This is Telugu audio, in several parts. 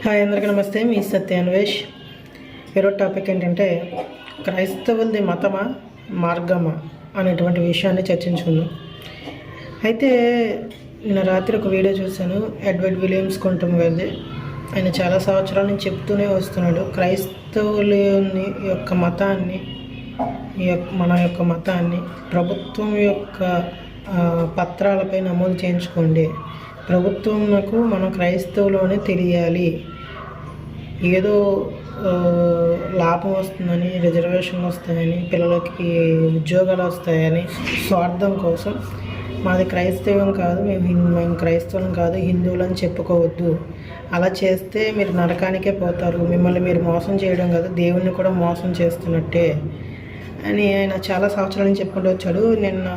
హాయ్ అందరికీ నమస్తే మీ సత్య అన్వేష్. ఈరోజు టాపిక్ ఏంటంటే క్రైస్తవులది మతమా మార్గమా అనేటువంటి విషయాన్ని చర్చించుకుందాం. అయితే నిన్న రాత్రి ఒక వీడియో చూశాను ఎడ్వర్డ్ విలియమ్స్ కుంటం గారిది. ఆయన చాలా సంవత్సరాల నుంచి చెప్తూనే వస్తున్నాడు క్రైస్తవులని యొక్క మతాన్ని ఈ యొక్క మన యొక్క మతాన్ని ప్రభుత్వం యొక్క పత్రాలపై నమోదు చేయించుకోండి. ప్రభుత్వంకు మనం క్రైస్తవులోనే తెలియాలి. ఏదో లాభం వస్తుందని రిజర్వేషన్లు వస్తాయని పిల్లలకి ఉద్యోగాలు వస్తాయని స్వార్థం కోసం మాది క్రైస్తవం కాదు మేము హిందూ మేము క్రైస్తవం కాదు హిందువులని చెప్పుకోవద్దు. అలా చేస్తే మీరు నరకానికే పోతారు. మిమ్మల్ని మీరు మోసం చేయడం కాదు దేవుణ్ణి కూడా మోసం చేస్తున్నట్టే అని ఆయన చాలా సంవత్సరాల నుంచి చెప్పుకుంటూ వచ్చాడు. నిన్న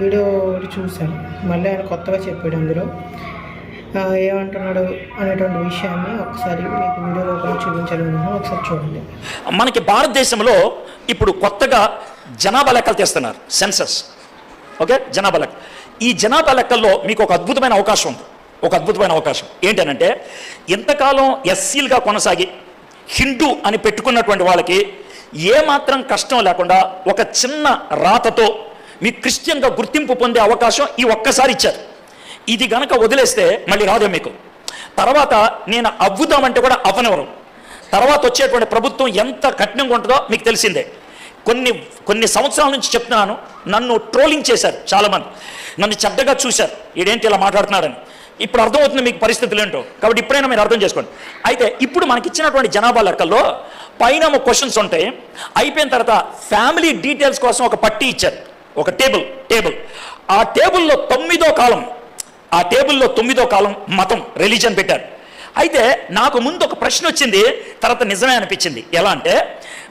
వీడియో ఒకటి చూశాను. మళ్ళీ ఆయన కొత్తగా చెప్పాడు అందులో. ఏమంటున్నాడు అనేటువంటి విషయాన్ని ఒకసారి మీకు వీడియో రూపంలో చూపించాలనుకుంటున్నాను ఒకసారి చూడండి. మనకి భారతదేశంలో ఇప్పుడు కొత్తగా జనాభా లెక్కలు తీస్తున్నారు. సెన్సస్ ఓకే జనాభా లెక్క. ఈ జనాభా లెక్కల్లో మీకు ఒక అద్భుతమైన అవకాశం ఉంది. ఒక అద్భుతమైన అవకాశం. ఏంటనంటే ఇంతకాలం ఎస్సీలుగా కొనసాగి హిందూ అని పెట్టుకున్నటువంటి వాళ్ళకి ఏమాత్రం కష్టం లేకుండా ఒక చిన్న రాతతో మీకు క్రిస్టియన్గా గుర్తింపు పొందే అవకాశం ఈ ఒక్కసారి ఇచ్చారు. ఇది గనక వదిలేస్తే మళ్ళీ రాదు మీకు. తర్వాత నేను అవ్వుదామంటే కూడా అవ్వనివ్వరు తర్వాత వచ్చేటువంటి ప్రభుత్వం ఎంత కఠినంగా ఉంటుందో మీకు తెలిసిందే. కొన్ని కొన్ని సంవత్సరాల నుంచి చెప్తున్నాను. నన్ను ట్రోలింగ్ చేశారు చాలామంది. నన్ను చెడ్డగా చూశారు. ఈడేంటి ఇలా మాట్లాడుతున్నాడని. ఇప్పుడు అర్థమవుతుంది మీకు పరిస్థితులు ఏంటో. కాబట్టి ఇప్పుడైనా మీరు అర్థం చేసుకోండి. అయితే ఇప్పుడు మనకి ఇచ్చినటువంటి జనాభా లెక్కల్లో పైన క్వశ్చన్స్ ఉంటాయి. అయిపోయిన తర్వాత ఫ్యామిలీ డీటెయిల్స్ కోసం ఒక పట్టీ ఇచ్చారు. ఒక టేబుల్ టేబుల్. ఆ టేబుల్లో తొమ్మిదో కాలం ఆ టేబుల్లో తొమ్మిదో కాలం మతం రిలీజన్ పెట్టారు. అయితే నాకు ముందు ఒక ప్రశ్న వచ్చింది తర్వాత నిజమే అనిపించింది. ఎలా అంటే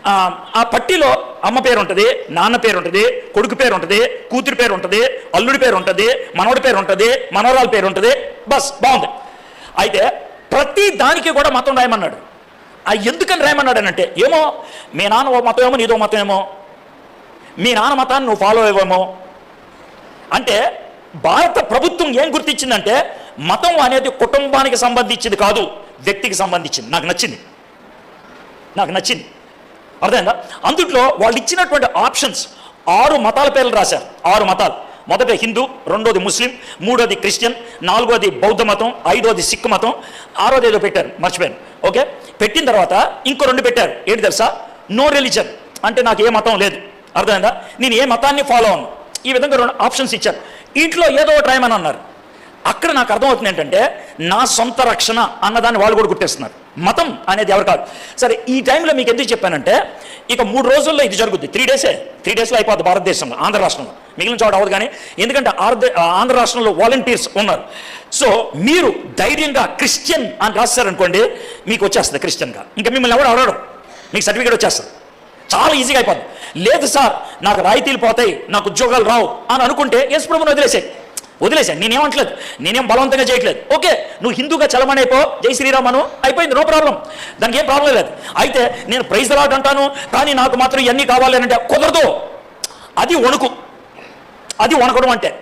ఆ, పట్టిలో పట్టీలో అమ్మ పేరు ఉంటుంది నాన్న పేరు ఉంటుంది కొడుకు పేరు ఉంటుంది కూతురు పేరు ఉంటుంది అల్లుడి పేరు ఉంటుంది మనవడి పేరు ఉంటుంది మనవరాల పేరు ఉంటుంది బస్ బాగుంది. అయితే ప్రతి దానికి కూడా మతం రాయమన్నాడు. ఆ ఎందుకని రాయమన్నాడు అని అంటే ఏమో మీ నాన్న ఓ మతం ఏమో నీదో మతం ఏమో మీ నాన్న మతాన్ని నువ్వు ఫాలో అవ్వేమో? అంటే భారత ప్రభుత్వం ఏం గుర్తించిందంటే మతం అనేది కుటుంబానికి సంబంధించింది కాదు వ్యక్తికి సంబంధించింది. నాకు నచ్చింది. నాకు నచ్చింది. అర్థమైందా? అందుట్లో వాళ్ళు ఇచ్చినటువంటి ఆప్షన్స్ ఆరు మతాల పేర్లు రాశారు. ఆరు మతాలు. మొదట హిందూ రెండోది ముస్లిం మూడోది క్రిస్టియన్ నాలుగోది బౌద్ధ మతం ఐదోది సిక్ మతం ఆరోది ఏదో పెట్టారు. మర్చిపోయాను. ఓకే? పెట్టిన తర్వాత ఇంకో రెండు పెట్టారు. ఏంటి తెలుసా? No religion. అంటే నాకు ఏ మతం లేదు. అర్థమైందా? నేను ఏ మతాన్ని ఫాలో అవ్వను. ఈ విధంగా రెండు ఆప్షన్స్ ఇచ్చారు ఇంట్లో ఏదో ఒకటి రాయమని అన్నారు. అక్కడ నాకు అర్థమవుతుంది ఏంటంటే నా సొంత రక్షణ అన్నదాన్ని వాళ్ళు కూడా గుర్తిస్తున్నారు. మతం అనేది ఎవరు కాదు. సరే ఈ టైంలో మీకు ఎందుకు చెప్పానంటే ఇక మూడు రోజుల్లో ఇది జరుగుద్ది. త్రీ డేసే త్రీ డేస్లో అయిపోద్ది భారతదేశంలో ఆంధ్ర రాష్ట్రంలో. మిగిలిన చోట అవ్వదు కానీ ఎందుకంటే ఆంధ్ర ఆంధ్ర రాష్ట్రంలో వాలంటీర్స్ ఉన్నారు. సో మీరు ధైర్యంగా క్రిస్టియన్ అని రాస్తారనుకోండి మీకు వచ్చేస్తుంది క్రిస్టియన్గా ఇంకా మిమ్మల్ని ఎవరు అడగడం మీకు సర్టిఫికేట్ వచ్చేస్తుంది. చాలా ఈజీగా అయిపోద్ది. లేదు సార్ నాకు రాయితీలు పోతాయి నాకు ఉద్యోగాలు రావు అని అనుకుంటే యేసు ప్రభుని వదిలేసాయి వదిలేసాను నేనేమంటలేదు నేనేం బలవంతంగా చేయట్లేదు. ఓకే నువ్వు హిందూగా చలమనైపో జై శ్రీరామ్ అను అయిపోయింది నో ప్రాబ్లం. దానికి ఏం ప్రాబ్లం లేదు. అయితే నేను ప్రైజ్ లాట్ అంటాను కానీ నాకు మాత్రం ఇవన్నీ కావాలి అంటే కుదరదు. అది వణుకు. అది వణకడం అంటే.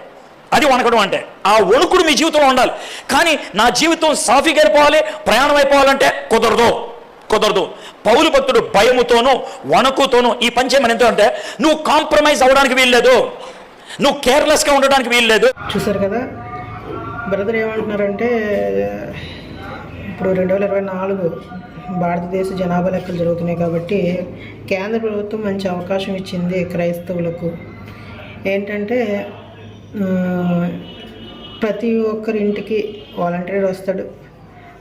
అది వణకడం అంటే. ఆ వణుకుడు మీ జీవితంలో ఉండాలి. కానీ నా జీవితం సాఫీగా అయిపోవాలి ప్రయాణం అయిపోవాలంటే కుదరదు. కుదరదు. పౌలు భక్తుడు భయముతోనూ వణుకుతోనూ ఈ పని చేయమని ఎంతో అంటే నువ్వు కాంప్రమైజ్ అవ్వడానికి వీల్లేదు. నువ్వు కేర్లెస్గా ఉండడానికి వీల్లేదు. చూసారు కదా బ్రదర్ ఏమంటున్నారంటే ఇప్పుడు రెండు వేల ఇరవై నాలుగు భారతదేశ జనాభా లెక్కలు జరుగుతున్నాయి కాబట్టి కేంద్ర ప్రభుత్వం మంచి అవకాశం ఇచ్చింది క్రైస్తవులకు. ఏంటంటే ప్రతి ఒక్కరి ఇంటికి వాలంటీర్ వస్తాడు.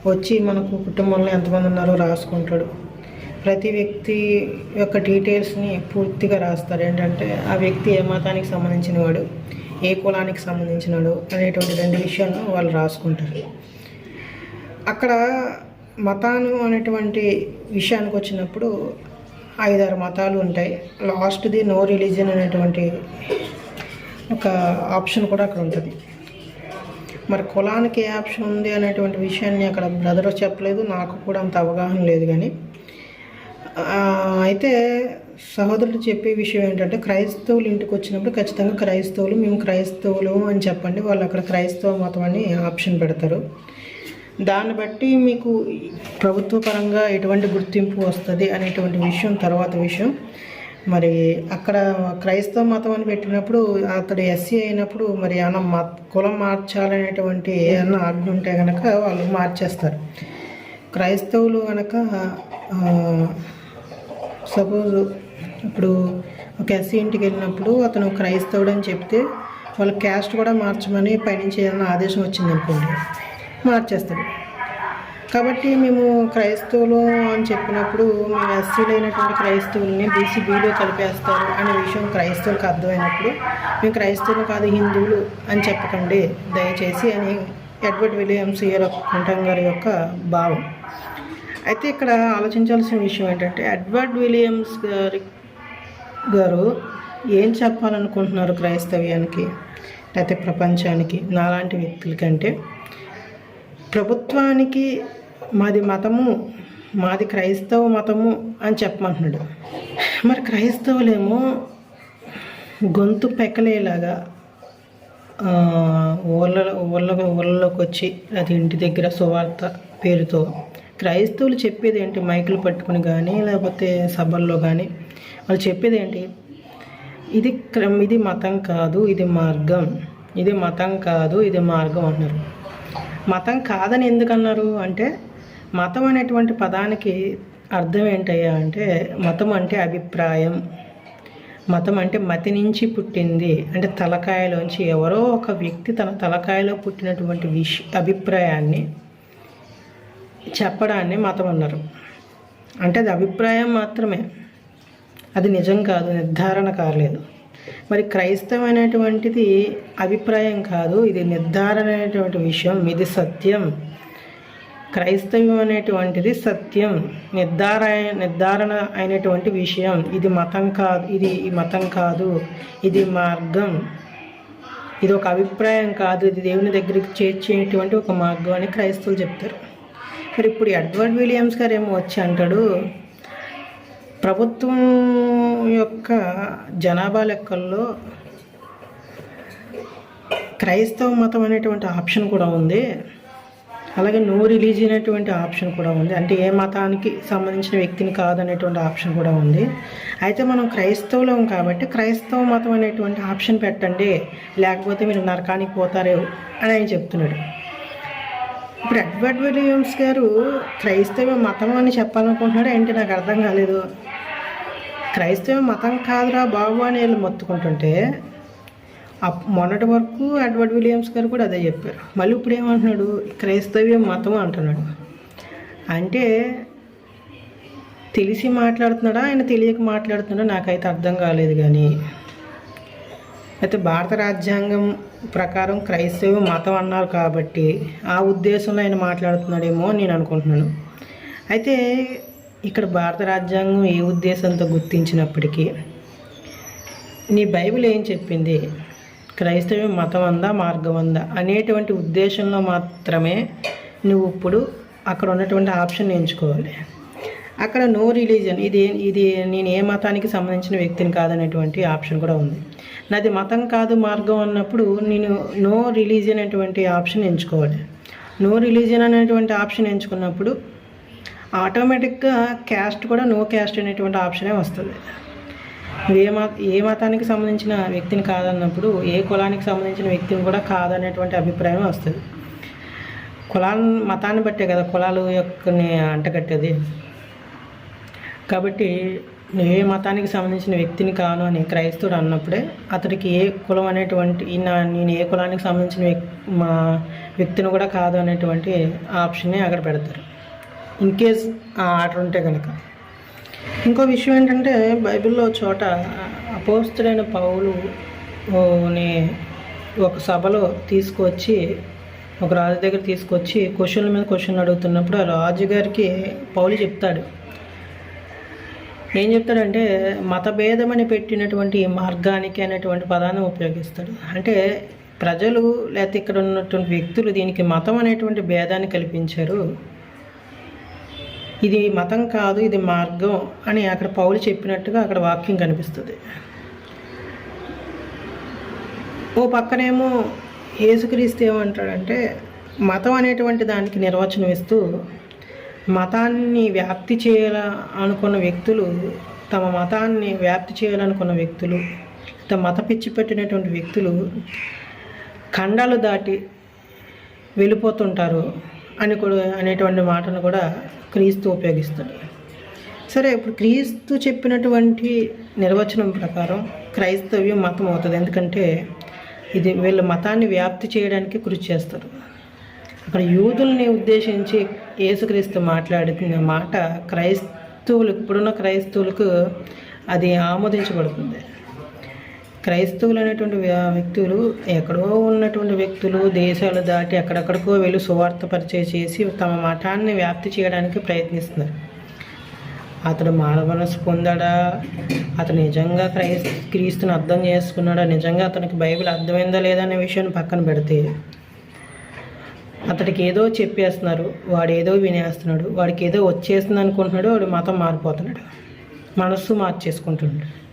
వచ్చి మనకు కుటుంబంలో ఎంతమంది ఉన్నారో రాసుకుంటాడు. ప్రతి వ్యక్తి యొక్క డీటెయిల్స్ని పూర్తిగా రాస్తారు ఏంటంటే ఆ వ్యక్తి ఏ మతానికి సంబంధించిన వాడు ఏ కులానికి సంబంధించినాడు అనేటువంటి రెండు విషయాలను వాళ్ళు రాసుకుంటారు. అక్కడ మతాను అనేటువంటి విషయానికి వచ్చినప్పుడు ఐదారు మతాలు ఉంటాయి. లాస్ట్ది నో రిలీజియన్ అనేటువంటి ఒక ఆప్షన్ కూడా అక్కడ ఉంటుంది. మరి కులానికి ఏ ఆప్షన్ ఉంది అనేటువంటి విషయాన్ని అక్కడ బ్రదర్ చెప్పలేదు. నాకు కూడా అంత అవగాహన లేదు కానీ అయితే సహోదరుడు చెప్పే విషయం ఏంటంటే క్రైస్తవులు ఇంటికి వచ్చినప్పుడు ఖచ్చితంగా క్రైస్తవులు మేము క్రైస్తవులు అని చెప్పండి. వాళ్ళు అక్కడ క్రైస్తవ మతం అని ఆప్షన్ పెడతారు. దాన్ని బట్టి మీకు ప్రభుత్వ పరంగా ఎటువంటి గుర్తింపు వస్తుంది అనేటువంటి విషయం తర్వాత విషయం. మరి అక్కడ క్రైస్తవ మతం అని పెట్టినప్పుడు అతడు ఎస్సీ అయినప్పుడు మరి అన్న మత కులం మార్చాలనేటువంటి ఏమన్నా ఆజ్ఞ ఉంటే కనుక వాళ్ళు మార్చేస్తారు. క్రైస్తవులు కనుక సపోజ్ ఇప్పుడు ఒక ఎస్సీ ఇంటికి వెళ్ళినప్పుడు అతను క్రైస్తవుడు అని చెప్తే వాళ్ళ క్యాస్ట్ కూడా మార్చమని పైనుంచి ఏదైనా ఆదేశం వచ్చింది అనుకోండి మార్చేస్తాడు. కాబట్టి మేము క్రైస్తవులు అని చెప్పినప్పుడు మేము ఎస్సీలు అయినటువంటి క్రైస్తవుల్ని బీసీబీలో కలిపేస్తారు అనే విషయం క్రైస్తవులకు అర్థమైనప్పుడు మేము క్రైస్తవులు కాదు హిందువులు అని చెప్పకండి దయచేసి అని ఎడ్వర్డ్ విలియమ్స్ ఇయర్ కుంటం గారి యొక్క భావం. అయితే ఇక్కడ ఆలోచించాల్సిన విషయం ఏంటంటే ఎడ్వర్డ్ విలియమ్స్ గారి గారు ఏం చెప్పాలనుకుంటున్నారు క్రైస్తవ్యానికి లేకపోతే ప్రపంచానికి నాలాంటి వ్యక్తులకంటే? ప్రభుత్వానికి మాది మతము మాది క్రైస్తవ మతము అని చెప్పమంటున్నాడు. మరి క్రైస్తవులేమో గొంతు పెక్కలేలాగా ఊళ్ళ ఊళ్ళ ఊళ్ళలోకి వచ్చి అది ఇంటి దగ్గర సువార్త పేరుతో క్రైస్తవులు చెప్పేది ఏంటి మైకులు పట్టుకుని కానీ లేకపోతే సభల్లో కానీ వాళ్ళు చెప్పేది ఏంటి ఇది క్రమ ఇది మతం కాదు ఇది మార్గం. ఇది మతం కాదు ఇది మార్గం అన్నారు మతం కాదని ఎందుకన్నారు అంటే మతం అనేటువంటి పదానికి అర్థం ఏంటయ్యా అంటే మతం అంటే అభిప్రాయం. మతం అంటే మతి నుంచి పుట్టింది. అంటే తలకాయలోంచి ఎవరో ఒక వ్యక్తి తన తలకాయలో పుట్టినటువంటి విష అభిప్రాయాన్ని చెప్పడాన్ని మతం అన్నారు. అంటే అది అభిప్రాయం మాత్రమే. అది నిజం కాదు నిర్ధారణ కాలేదు. మరి క్రైస్తవం అనేటువంటిది అభిప్రాయం కాదు ఇది నిర్ధారణ అనేటువంటి విషయం ఇది సత్యం. క్రైస్తవ్యం అనేటువంటిది సత్యం. నిర్ధార నిర్ధారణ అయినటువంటి విషయం. ఇది మతం కాదు ఇది ఈ మతం కాదు ఇది మార్గం. ఇది ఒక అభిప్రాయం కాదు ఇది దేవుని దగ్గరికి చేర్చేటువంటి ఒక మార్గం అని క్రైస్తవులు చెప్తారు. మరి ఇప్పుడు ఎడ్వర్డ్ విలియమ్స్ గారు ఏమో వచ్చి అంటాడు ప్రభుత్వం యొక్క జనాభా లెక్కల్లో క్రైస్తవ మతం అనేటువంటి ఆప్షన్ కూడా ఉంది. అలాగే నో రిలీజియన్ అనేటువంటి ఆప్షన్ కూడా ఉంది. అంటే ఏ మతానికి సంబంధించిన వ్యక్తిని కాదనేటువంటి ఆప్షన్ కూడా ఉంది. అయితే మనం క్రైస్తవులం కాబట్టి క్రైస్తవ మతం అనేటువంటి ఆప్షన్ పెట్టండి. లేకపోతే మీరు నరకానికి పోతారే అని ఆయన చెప్తున్నాడు. ఇప్పుడు ఎడ్వర్డ్ విలియమ్స్ గారు క్రైస్తవ మతం అని చెప్పాలనుకుంటున్నాడు? ఏంటి? నాకు అర్థం కాలేదు. క్రైస్తవ మతం కాదురా బాబు అని వీళ్ళు మొత్తుకుంటుంటే మొన్నటి వరకు ఎడ్వర్డ్ విలియమ్స్ గారు కూడా అదే చెప్పారు. మళ్ళీ ఇప్పుడు ఏమంటున్నాడు? క్రైస్తవ్యం మతం అంటున్నాడు. అంటే తెలిసి మాట్లాడుతున్నాడా? ఆయన తెలియక మాట్లాడుతున్నాడా? నాకైతే అర్థం కాలేదు కానీ. అయితే భారత రాజ్యాంగం ప్రకారం క్రైస్తవ మతం అన్నారు కాబట్టి ఆ ఉద్దేశంలో ఆయన మాట్లాడుతున్నాడేమో నేను అనుకుంటున్నాను. అయితే ఇక్కడ భారత రాజ్యాంగం ఏ ఉద్దేశంతో గుర్తించినప్పటికీ నీ బైబిల్ ఏం చెప్పింది? క్రైస్తవం మతం అందా మార్గం అందా అనేటువంటి ఉద్దేశంలో మాత్రమే నువ్వు ఇప్పుడు అక్కడ ఉన్నటువంటి ఆప్షన్ ఎంచుకోవాలి. అక్కడ నో రిలీజన్ ఇది ఇది నేను ఏ మతానికి సంబంధించిన వ్యక్తిని కాదనేటువంటి ఆప్షన్ కూడా ఉంది. నాది మతం కాదు మార్గం అన్నప్పుడు నేను నో రిలీజియన్ అనేటువంటి ఆప్షన్ ఎంచుకోవాలి. నో రిలీజియన్ అనేటువంటి ఆప్షన్ ఎంచుకున్నప్పుడు ఆటోమేటిక్గా క్యాస్ట్ కూడా నో క్యాస్ట్ అనేటువంటి ఆప్షనే వస్తుంది. ఏ మత ఏ మతానికి సంబంధించిన వ్యక్తిని కాదన్నప్పుడు ఏ కులానికి సంబంధించిన వ్యక్తిని కూడా కాదనేటువంటి అభిప్రాయం వస్తుంది. కులాన్ని మతాన్ని బట్టే కదా కులాలు యొక్క అంటగట్టేది. కాబట్టి ఏ మతానికి సంబంధించిన వ్యక్తిని కాను అని క్రైస్తవుడు అన్నప్పుడే అతడికి ఏ కులం అనేటువంటి నేను ఏ కులానికి సంబంధించిన మా వ్యక్తిని కూడా కాదు అనేటువంటి ఆప్షన్ని అక్కడ పెడతారు. ఇన్ కేస్ ఆ ఆర్డర్ ఉంటే కనుక ఇంకో విషయం ఏంటంటే బైబిల్లో చోట అపోస్తుడైన పౌలు ఒక సభలో తీసుకొచ్చి ఒక రాజు దగ్గర తీసుకొచ్చి క్వశ్చన్ల మీద క్వశ్చన్ అడుగుతున్నప్పుడు ఆ రాజుగారికి పౌలు చెప్తాడు. ఏం చెప్తాడంటే మతభేదమని పెట్టినటువంటి మార్గానికి అనేటువంటి పదాన్ని ఉపయోగిస్తాడు. అంటే ప్రజలు లేకపోతే ఇక్కడ ఉన్నటువంటి వ్యక్తులు దీనికి మతం అనేటువంటి భేదాన్ని కల్పించారు. ఇది మతం కాదు ఇది మార్గం అని అక్కడ పౌలు చెప్పినట్టుగా అక్కడ వాక్యం కనిపిస్తుంది. ఓ పక్కనేమో యేసుక్రీస్తు ఏమంటాడంటే మతం అనేటువంటి దానికి నిర్వచనం ఇస్తూ మతాన్ని వ్యాప్తి చేయాల అనుకున్న వ్యక్తులు తమ మతాన్ని వ్యాప్తి చేయాలనుకున్న వ్యక్తులు తమ మత పిచ్చి పెట్టినటువంటి వ్యక్తులు ఖండాలు దాటి వెళ్ళిపోతుంటారు. అని కూడా అనేటువంటి మాటను కూడా క్రీస్తు ఉపయోగిస్తాడు. సరే ఇప్పుడు క్రీస్తు చెప్పినటువంటి నిర్వచనం ప్రకారం క్రైస్తవ్యం మతం అవుతుంది ఎందుకంటే ఇది వీళ్ళ మతాన్ని వ్యాప్తి చేయడానికి కృషి చేస్తారు. అక్కడ యూదుల్ని ఉద్దేశించి యేసుక్రీస్తు మాట్లాడుతున్న మాట క్రైస్తవులు ఇప్పుడున్న క్రైస్తవులకు అది ఆమోదించబడుతుంది. క్రైస్తవులు అనేటువంటి వ్యక్తులు ఎక్కడో ఉన్నటువంటి వ్యక్తులు దేశాలు దాటి ఎక్కడెక్కడికో వెళ్ళి సువార్త పరిచయం చేసి తమ మఠాన్ని వ్యాప్తి చేయడానికి ప్రయత్నిస్తున్నారు. అతడు మానవ పొందాడా? అతను నిజంగా క్రైస్ క్రీస్తుని అర్థం చేసుకున్నాడా? నిజంగా అతనికి బైబిల్ అర్థమైందా లేదా అనే విషయాన్ని పక్కన పెడితే అతడికి ఏదో చెప్పేస్తున్నారు. వాడు ఏదో వినేస్తున్నాడు. వాడికి ఏదో వచ్చేస్తుంది అనుకుంటున్నాడు. వాడు మతం మారిపోతున్నాడు. మనస్సు మార్చేసుకుంటున్నాడు.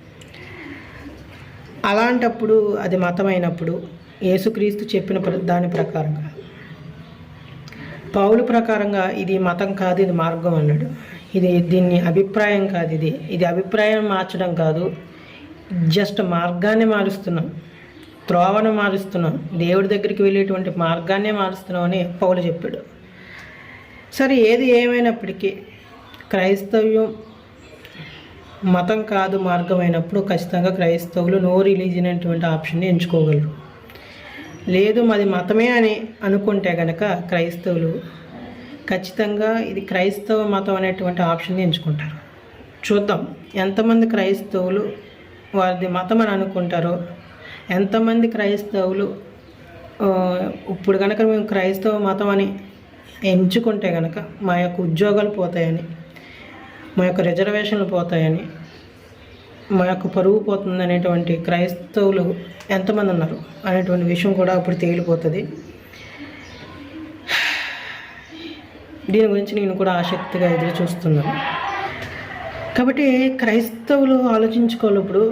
అలాంటప్పుడు అది మతం అయినప్పుడు యేసుక్రీస్తు చెప్పిన దాని ప్రకారంగా. పౌలు ప్రకారంగా ఇది మతం కాదు ఇది మార్గం అన్నాడు. ఇది దీన్ని అభిప్రాయం కాదు ఇది. ఇది అభిప్రాయం మార్చడం కాదు. జస్ట్ మార్గాన్ని మారుస్తున్నాం. త్రోవను మారుస్తున్నాం. దేవుడి దగ్గరికి వెళ్ళేటువంటి మార్గాన్నే మారుస్తున్నాం అని పౌలు చెప్పాడు. సరే ఏది ఏమైనప్పటికీ క్రైస్తవ్యం మతం కాదు మార్గం అయినప్పుడు ఖచ్చితంగా క్రైస్తవులు నో రిలీజియన్ అనేటువంటి ఆప్షన్ని ఎంచుకోగలరు. లేదు మాది మతమే అని అనుకుంటే కనుక క్రైస్తవులు ఖచ్చితంగా ఇది క్రైస్తవ మతం అనేటువంటి ఆప్షన్ని ఎంచుకుంటారు. చూద్దాం ఎంతమంది క్రైస్తవులు వారిది మతం అని అనుకుంటారో ఎంతమంది క్రైస్తవులు ఇప్పుడు కనుక మేము క్రైస్తవ మతం అని ఎంచుకుంటే కనుక మా యొక్క ఉద్యోగాలు పోతాయని మా యొక్క రిజర్వేషన్లు పోతాయని మా యొక్క పరువు పోతుంది అనేటువంటి క్రైస్తవులు ఎంతమంది ఉన్నారు అనేటువంటి విషయం కూడా అప్పుడు తేలిపోతుంది. దీని గురించి నేను కూడా ఆసక్తిగా ఎదురు చూస్తున్నాను. కాబట్టి క్రైస్తవులు ఆలోచించుకోలేప్పుడు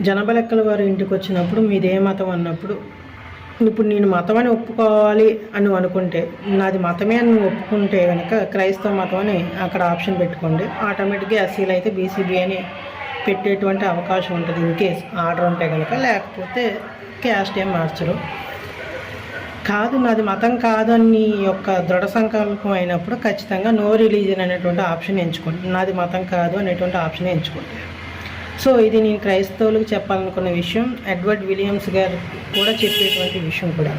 జనబలెక్కల జనబ వారి ఇంటికి వచ్చినప్పుడు మీదే మతం అన్నప్పుడు ఇప్పుడు నేను మతం అని ఒప్పుకోవాలి అని అనుకుంటే నాది మతమే అని ఒప్పుకుంటే కనుక క్రైస్తవ మతం అని అక్కడ ఆప్షన్ పెట్టుకోండి. ఆటోమేటిక్గా ఎస్సీలు అయితే బీసీబీ అని పెట్టేటువంటి అవకాశం ఉంటుంది ఇన్ కేస్ ఆర్డర్ ఉంటే కనుక లేకపోతే క్యాస్ట్ ఏం మార్చరు. కాదు నాది మతం కాదు అని యొక్క దృఢ సంకల్పం అయినప్పుడు ఖచ్చితంగా నో రిలీజియన్ అనేటువంటి ఆప్షన్ ఎంచుకోండి. నాది మతం కాదు అనేటువంటి ఆప్షన్ ఎంచుకోండి. సో ఇది నేను క్రైస్తవులకు చెప్పాలనుకున్న విషయం. ఎడ్వర్డ్ విలియమ్స్ గారు కూడా చెప్పేటువంటి విషయం కూడా.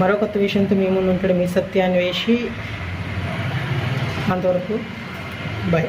మరో కొత్త విషయంతో మేము ఉంటాడు మీ సత్యాన్వేషి. అంతవరకు బాయ్